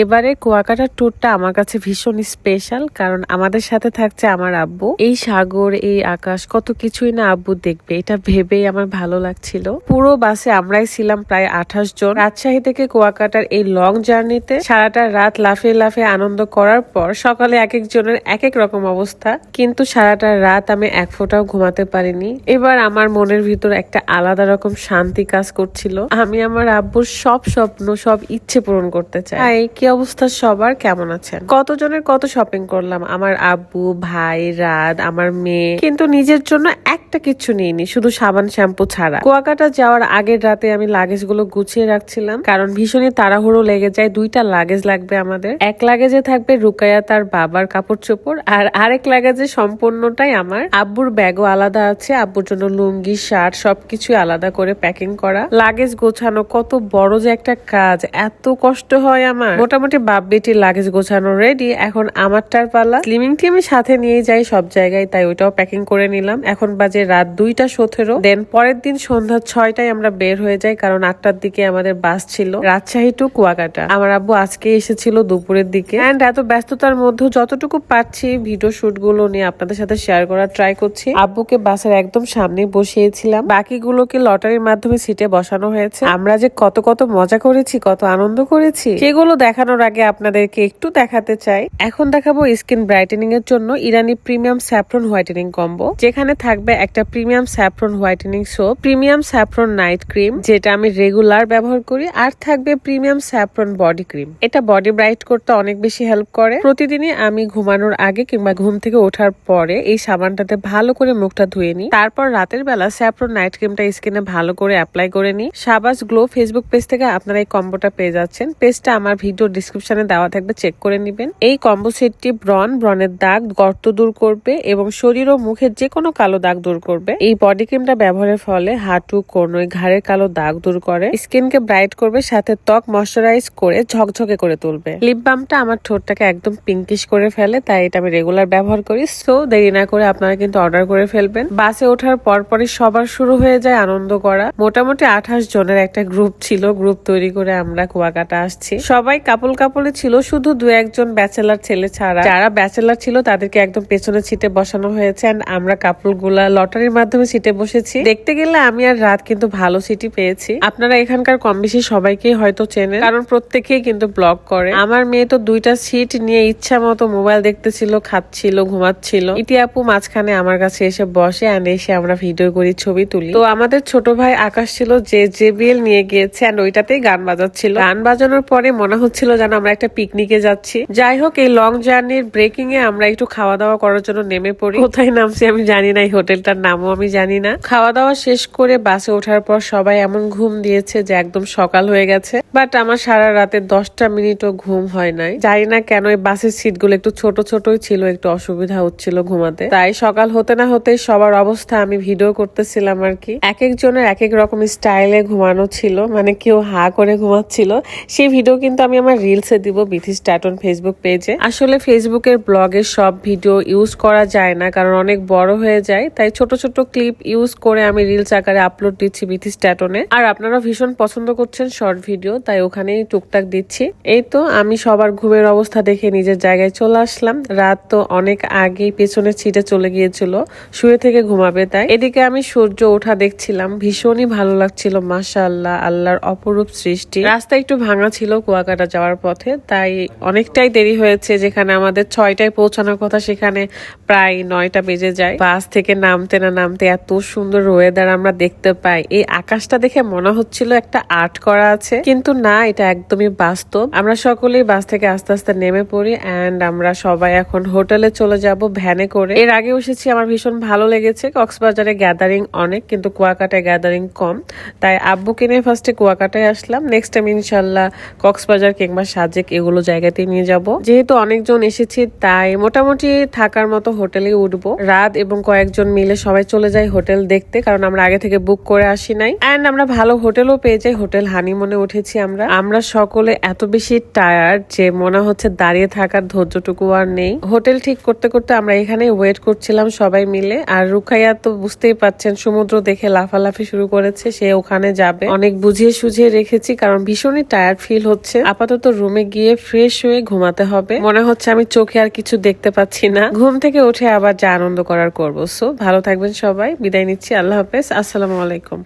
এবারে কুয়াকাটার ট্যুরটা আমার কাছে ভীষণ স্পেশাল কারণ আমাদের সাথে থাকছে আমার আব্বু। এই সাগর, এই আকাশ, কত কিছুই না আব্বু দেখবে, এটা ভেবেই আমার ভালো লাগছিল। পুরো বাসে আমরাই ছিলাম প্রায় আঠাশ জন। রাজশাহী থেকে কুয়াকাটার এই লং জার্নিতে সারাটা রাত লাফিয়ে লাফিয়ে আনন্দ করার পর সকালে এক একজনের এক এক রকম অবস্থা। কিন্তু সারাটা রাত আমি এক ফোঁটাও ঘুমাতে পারিনি। এবার আমার মনের ভিতর একটা আলাদা রকম শান্তি কাজ করছিল। আমি আমার আব্বুর সব স্বপ্ন, সব ইচ্ছে পূরণ করতে চাই। কি অবস্থা সবার? কেমন আছেন? কতজনের কত শপিং করলাম? আমার আব্বু, ভাই রাত আমার মেয়ে। কিন্তু নিজের জন্য একটা কিচ্ছু নিইনি, শুধু সাবান শ্যাম্পু ছাড়া। কুয়াকাটা যাওয়ার আগের রাতে আমি লাগেজগুলো গুছিয়ে রাখছিলাম, কারণ ভীষণই তাড়াহুড়ো লেগে যায়। দুইটা লাগেজ লাগবে আমাদের। এক লাগেজে থাকবে রুকায়া তার বাবার কাপড় চোপড় আর আরেক লাগেজে সম্পূর্ণটাই আমার। আব্বুর ব্যাগও আলাদা আছে, আব্বুর জন্য লুঙ্গি, শার্ট সবকিছু আলাদা করে প্যাকিং করা। লাগেজ গোছানো কত বড় যে একটা কাজ, এত কষ্ট হয় আমার। মোটামুটি বাপ বেটির লাগেজ গোছানো রেডি এখন আমারটার পালা। স্লিমিং টি আমি সাথে নিয়ে যাই সব জায়গায়, তাই ওইটাও প্যাকিং করে নিলাম। এখন বাজে রাত দুইটা সতেরো। দেন পরের দিন সন্ধ্যা ছয়টায় আমরা বের হয়ে যাই, কারণ আটটার দিকে আমাদের বাস ছিল। রাজশাহী টু কুয়াকাটা। আমার আব্বু আজকে এসেছিল দুপুরের দিকে। অ্যান্ড এত ব্যস্ততার মধ্যে যতটুকু পাচ্ছি ভিডিও শুটগুলো নিয়ে আপনাদের সাথে শেয়ার করার ট্রাই করছি। আব্বুকে বাসের একদম সামনে বসিয়েছিলাম। বাকিগুলোকে লটারির মাধ্যমে সিটে বসানো হয়েছে। আমরা যে কত কত মজা করেছি, কত আনন্দ করেছি, সেগুলো দেখানোর আগে আপনাদেরকে একটু দেখাতে চাই। এখন দেখাবো স্কিন ব্রাইটেনিং এর জন্য Irani premium saffron whitening combo, যেখানে থাকবে একটা premium saffron whitening soap, premium saffron night cream, যেটা আমি রেগুলার ব্যবহার করি, আর থাকবে প্রিমিয়াম স্যাফ্রন বডি ক্রিম। এটা বডি ব্রাইট করতে অনেক বেশি হেল্প করে। প্রতিদিনই আমি ঘুমানোর আগে কিংবা ঘুম থেকে ওঠার পরে এই সাবানটাতে ভালো করে মুখটা ধুয়ে নিই। তারপর রাতের বেলা স্যাফরন নাইট ক্রিমটা স্কিনে ভালো করে অ্যাপ্লাই করে নিই। সাবাস গ্লো ফেসবুক পেজ থেকে আপনারা এই কম্বোটা পেয়ে যাচ্ছেন। পেজটা আমার ভিডিও ডিসক্রিপশনে দেওয়া থাকবে চেক করে নেবেন। এই কম্বো সেটটি ব্রন ব্রনের দাগ, গর্ত দূর করবে এবং শরীর ও মুখের যে কোনো কালো দাগ দূর করবে। এই বডি ক্রিমটা ব্যবহারের ফলে হাঁটু কোনোই ঘাড়ের কালো দাগ দূর করে। স্কিনকে ব্রাইট করবে, সাথে ত্বক ময়শ্চারাইজ করে ঝকঝকে করে তুলবে। লিপ বামটা আমার ঠোঁটটাকে একদম পিঙ্কিশ করে ফেলে, তাই এটা আমি রেগুলার ব্যবহার করি। সো দেরি না করে আপনারা কিন্তু অর্ডার করে ফেলবেন। বাসে ওঠার পরপরই সবার শুরু হয়ে যায় আনন্দ করা। মোটামুটি আঠাশ জনের একটা গ্রুপ ছিল গ্রুপ তৈরি করে আমরা কুয়াকাটা আসছি। সবাই কাপল কাপলে ছিল শুধু দু একজন ব্যাচেলার ছেলে ছাড়া। যারা ব্যাচেলার ছিল, তাদেরকে একদম পেছনে সিটে বসানো হয়েছে। আমরা কাপলগুলা লটারির মাধ্যমে সিটে বসেছি। দেখতে গেলে আমি আর রাত কিন্তু ভালো সিটি পেয়েছি। আপনারা এখানকার কম বেশি সবাইকেই হয়তো চেনেন, কারণ প্রত্যেকেই কিন্তু ব্লগ করে। আমার মেয়ে তো দুইটা সিট নিয়ে ইচ্ছা মতো মোবাইল দেখতেছিল, খাচ্ছিল, ঘুমাচ্ছিল। ইতি আপু মাঝখানে আমার কাছে এসে বসে অ্যান্ড এসে আমরা ভিডিও করি, ছবি তুলি। তো আমাদের ছোট ভাই আকাশ ছিল, যে জেবিএল নিয়ে গিয়েছে অ্যান্ড ওইটাতেই গান বাজাচ্ছিল। গান বাজানোর পরে মনে হচ্ছিল যেন আমরা একটা পিকনিকে যাচ্ছি। যাই হোক, এই লং জার্নির ব্রেকিং এ আমরা একটু খাওয়া দাওয়া করার জন্য নেমে পড়ি। কোথায় নামছি আমি জানি না, এই হোটেলটার নামও আমি জানি না। খাওয়া দাওয়া শেষ করে বাসে ওঠার পর সবাই এমন ঘুম দিয়েছে যে একদম সকাল হয়ে গেছে। বাট আমার সারা রাতে দশটা মিনিটও ঘুম হয় নাই। জানি না কেন এই বাসের সিটগুলো একটু ছোট ছোটই ছিল, একটু অসুবিধা হচ্ছিল ঘুমাতে। তাই সকাল হতে না হতে সবার অবস্থা আমি ভিডিও করতেছিলাম আর কি। এক একজনের এক এক রকম স্টাইলে ঘুমানো ছিল মানে কেউ হা করে ঘুমাচ্ছিল। সেই ভিডিও কিন্তু আমি আমার রিলসে দিব বিথি স্ট্যাটন ফেসবুক পেজে আসলে ফেসবুকের ব্লগের সব ভিডিও ইউজ করা যায় না, কারণ অনেক বড় হয়ে যায়। তাই ছোট ছোট ক্লিপ ইউজ করে আমি রিলস আকারে আপলোড দিচ্ছি বিথি স্ট্যাটনে আর আপনারা ভীষণ পছন্দ করছেন শর্ট ভিডিও তাই ওখানেই টুকটাক দিচ্ছি। এই তো আমি সবার ঘুমের অবস্থা দেখে নিজের জায়গায় চলে আসলাম। রাত তো অনেক আগেই পেছনের ছিটে চলে গিয়েছিল, শুয়ে থেকে ঘুমাবে তাই। এদিকে আমি সূর্য ওঠা দেখছিলাম, ভীষণই ভালো লাগছিল, মাশাআল্লাহ, আল্লাহর অপরূপ সৃষ্টি। রাস্তা একটু ভাঙা ছিল, কুয়াকাটা যাওয়ার পথে। তাই অনেকটাই দেরি হয়েছে যেখানে আমাদের ছয়টায় পৌঁছানোর কথা, সেখানে প্রায় নয়টা বেজে যায়। বাস থেকে নামতে না নামতে এত সুন্দর ওয়েদার আমরা দেখতে পাই। এই আকাশটা দেখে মনে হচ্ছিল একটা আর্ট করা আছে, কিন্তু না, এটা একদমই বাস্তব। আমরা সকলেই বাস থেকে আস্তে আস্তে নেমে পড়ি অ্যান্ড আমরা সবাই এখন হোটেলে চলে যাব ভ্যানে করে। এর আগে এসেছি, আমার ভীষণ ভালো লেগেছে। কক্সবাজারে গ্যাদারিং অনেক, কিন্তু কুয়াকাটায় গ্যাদারিং কম। তাই আব্বুকে নিয়ে ফার্স্টে কুয়াকাটায় আসলাম। নেক্সট টাইম ইনশাল্লাহ কক্সবাজার কিংবা সাজেক এগুলো জায়গাতে নিয়ে যাব। যেহেতু অনেকজন এসেছি, তাই মোটামুটি থাকার মতো হোটেলে উঠবো। রাত এবং কয়েকজন মিলে সবাই চলে যাই হোটেল দেখতে, কারণ আমরা আগে থেকে বুক করে আসি নাই। অ্যান্ড আমরা ভালো হোটেলও পেয়ে যাই, হোটেল হানিমনে উঠেছি আমরা। আমরা সকলে এত বেশি টায়ার্ড যে মনে হচ্ছে দাঁড়িয়ে থাকার ধৈর্যটুকু আর নেই। হোটেল ঠিক করতে করতে আমরা এখানে ওয়েট করছিলাম সবাই মিলে। আর রুখাইয়া তো বুঝতেই পাচ্ছেন, সমুদ্র দেখে লাফালাফি শুরু করেছে, সে ওখানে যাবে। অনেক বুঝিয়ে সুঝিয়ে রেখেছি, কারণ ভীষণই টায়ার্ড ফিল হচ্ছে। আপাতত তো রুমে গিয়ে ফ্রেশ হয়ে ঘুমাতে হবে। মনে হচ্ছে আমি চোখে আর কিছু দেখতে পাচ্ছি না। ঘুম থেকে উঠে আবার যা আনন্দ করার করব। সো, ভালো থাকবেন সবাই। বিদায় নিচ্ছি। আল্লাহ হাফেজ। আসসালামু আলাইকুম।